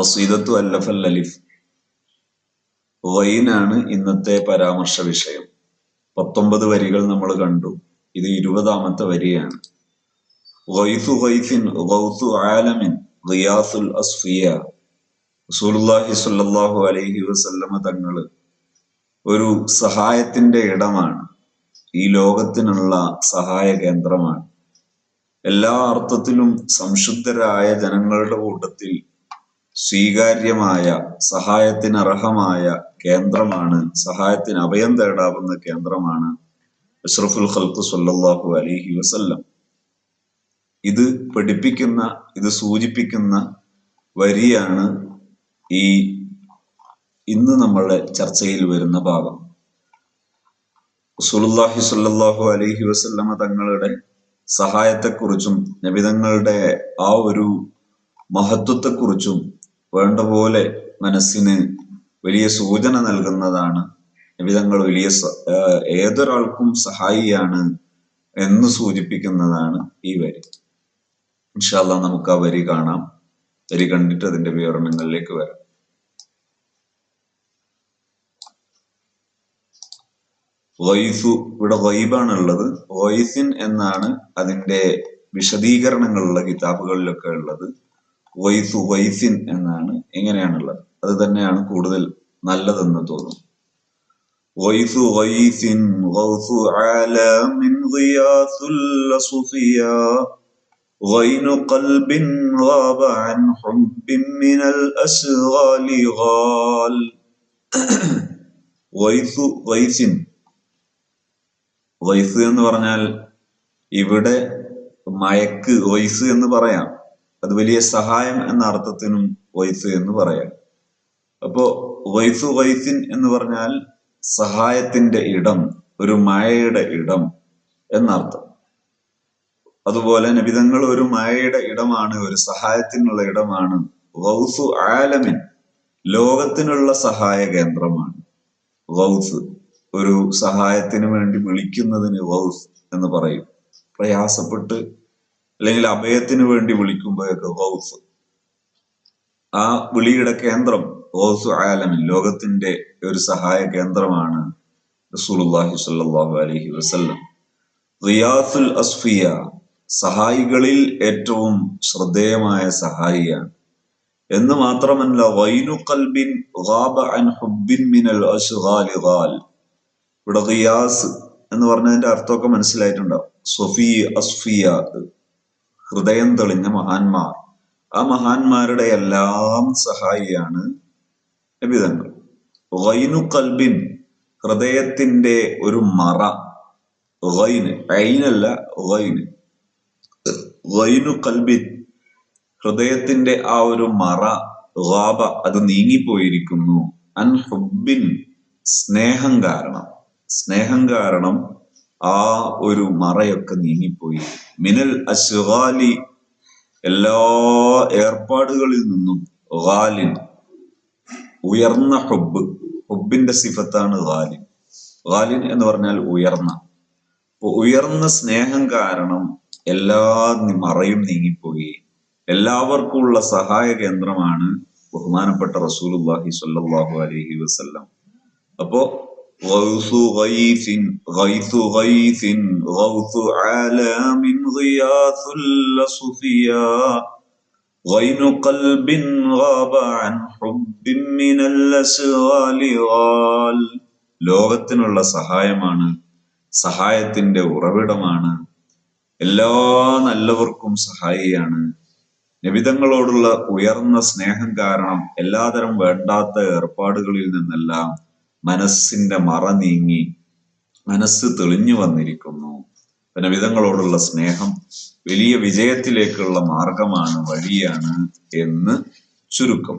ഖസീദത്തു അല്ലഫൽ അലിഫ്. വൈനാണ് ഇന്നത്തെ പരാമർശ വിഷയം. പത്തൊമ്പത് വരികൾ നമ്മൾ കണ്ടു. ഇത് ഇരുപതാമത്തെ വരിയാണ്. തങ്ങൾ ഒരു സഹായത്തിന്റെ ഇടമാണ്. ഈ ലോകത്തിനുള്ള സഹായ കേന്ദ്രമാണ്. എല്ലാ അർത്ഥത്തിലും സംശുദ്ധരായ ജനങ്ങളുടെ കൂട്ടത്തിൽ സ്വീകാര്യമായ സഹായത്തിന് അർഹമായ കേന്ദ്രമാണ് സഹായത്തിന് അഭയം തേടാവുന്ന കേന്ദ്രമാണ് അഷ്റഫുൽ ഖൽഖ് സല്ലാഹു അലിഹി വസല്ലം. ഇത് പഠിപ്പിക്കുന്ന ഇത് സൂചിപ്പിക്കുന്ന വരിയാണ് ഈ ഇന്ന് നമ്മളുടെ ചർച്ചയിൽ വരുന്ന ഭാഗം. സുലുല്ലാഹി സല്ലാഹു അലൈഹി വസല്ലമ തങ്ങളുടെ സഹായത്തെക്കുറിച്ചും നബിതങ്ങളുടെ ആ ഒരു മഹത്വത്തെക്കുറിച്ചും വേണ്ട പോലെ മനസ്സിന് വലിയ സൂചന നൽകുന്നതാണ്. വിധങ്ങൾ വലിയ ഏതൊരാൾക്കും സഹായിയാണ് എന്ന് സൂചിപ്പിക്കുന്നതാണ് ഈ വരി. ഇൻഷാല്ല നമുക്ക് ആ വരി കാണാം. വരി കണ്ടിട്ട് അതിന്റെ വിവരണങ്ങളിലേക്ക് വരാം. വൈഫു ഇവിടെ വൈബാണ് ഉള്ളത് വൈസിൻ എന്നാണ് അതിന്റെ വിശദീകരണങ്ങളുള്ള കിതാബുകളിലൊക്കെ ഉള്ളത്. വൈസു വൈസിൻ എന്നാണ് എങ്ങനെയാണുള്ളത് അത് തന്നെയാണ് കൂടുതൽ നല്ലതെന്ന് തോന്നുന്നു വൈസു വൈസിൻ ഗൗസു ആലമിൻ ഗിയാസുൽ അസുഫിയ غين قلب غاب عن حب من الأشغال غال വൈസു വൈസിൻ വൈസ് എന്ന് പറഞ്ഞാൽ ഇവിടെ മയക്ക് വൈസ് എന്ന് പറയാം അത് വലിയ സഹായം എന്ന അർത്ഥത്തിനും വൈസ് എന്ന് പറയാം. അപ്പോ വൈസ് വൈസിൻ എന്ന് പറഞ്ഞാൽ സഹായത്തിന്റെ ഇടം ഒരു മായയുടെ ഇടം എന്നർത്ഥം. അതുപോലെ നബിതങ്ങൾ ഒരു മായയുടെ ഇടമാണ് ഒരു സഹായത്തിനുള്ള ഇടമാണ്. വൗസു ആലമിൻ ലോകത്തിനുള്ള സഹായ കേന്ദ്രമാണ്. വൗസ് ഒരു സഹായത്തിന് വേണ്ടി വിളിക്കുന്നതിന് വൗസ് എന്ന് പറയും. പ്രയാസപ്പെട്ട് അല്ലെങ്കിൽ അഭയത്തിന് വേണ്ടി വിളിക്കുമ്പോഴൊക്കെ ഹൗസ് ആ വിളിയുടെ കേന്ദ്രം ഹൗസ് ആലമിൻ ലോകത്തിന്റെ ഒരു സഹായ കേന്ദ്രമാണ് റസൂലുള്ളാഹി സ്വല്ലല്ലാഹു അലൈഹി വസല്ലം. റിയാസുൽ അസ്ഫിയ സഹായികളിൽ ഏറ്റവും ശ്രദ്ധേയമായ സഹായിയാണ്. എന്ന് മാത്രമല്ല വൈനു കൽബിൻ ഹുബിൻ മിനൽ ഇവിടെ റിയാസ് എന്ന് പറഞ്ഞതിന്റെ അർത്ഥമൊക്കെ മനസ്സിലായിട്ടുണ്ടാവും. സൊഫി അസ്ഫിയ ഹൃദയം തെളിഞ്ഞ മഹാന്മാർ. ആ മഹാന്മാരുടെ എല്ലാം സഹായിയാണ് നബിതങ്ങൾ റൈനു കൽബിൻ ഹൃദയത്തിന്റെ ഒരു മറ. റൈന് ഐനല്ല റൈന് റൈനു കൽബിൻ ഹൃദയത്തിന്റെ ആ ഒരു മറ ഗാബ അത് നീങ്ങിപ്പോയിരിക്കുന്നു. അൻ ഹുബിൻ സ്നേഹം കാരണം. സ്നേഹം കാരണം ആ ഒരു മറയൊക്കെ നീങ്ങിപ്പോയി. മിനൽ അശ്വാലി എല്ലാ ഏർപ്പാടുകളിൽ നിന്നും ഗാലിൻ ഉയർന്ന ഹൊബ് ഹൊബിന്റെ സിഫത്താണ് ഗാലിൻ. ഗാലിൻ എന്ന് പറഞ്ഞാൽ ഉയർന്ന. ഉയർന്ന സ്നേഹം കാരണം എല്ലാ മറയും നീങ്ങിപ്പോയി. എല്ലാവർക്കും ഉള്ള സഹായ കേന്ദ്രമാണ് ബഹുമാനപ്പെട്ട റസൂലുല്ലാഹി സ്വല്ലല്ലാഹു അലൈഹി വസല്ലം. അപ്പോ غوث غيث غيث غيث غوث عالم غياث الأصفيا غين قلب غاب عن حب من الأسغال غال ലോകത്തിനുള്ള സഹായമാണ് സഹായത്തിന്റെ ഉറവിടമാണ് എല്ലാ നല്ലവർക്കും സഹായിയാണ് നിബിതങ്ങളോടുള്ള ഉയർന്ന സ്നേഹം കാരണം എല്ലാതരം വേണ്ടാത്ത ഏർപ്പാടുകളിൽ നിന്നെല്ലാം മനസ്സിന്റെ മറ നീങ്ങി മനസ്സ് തെളിഞ്ഞു വന്നിരിക്കുന്നു. നബിതങ്ങളോടുള്ള സ്നേഹം വലിയ വിജയത്തിലേക്കുള്ള മാർഗമാണ് വഴിയാണ് എന്ന് ചുരുക്കം.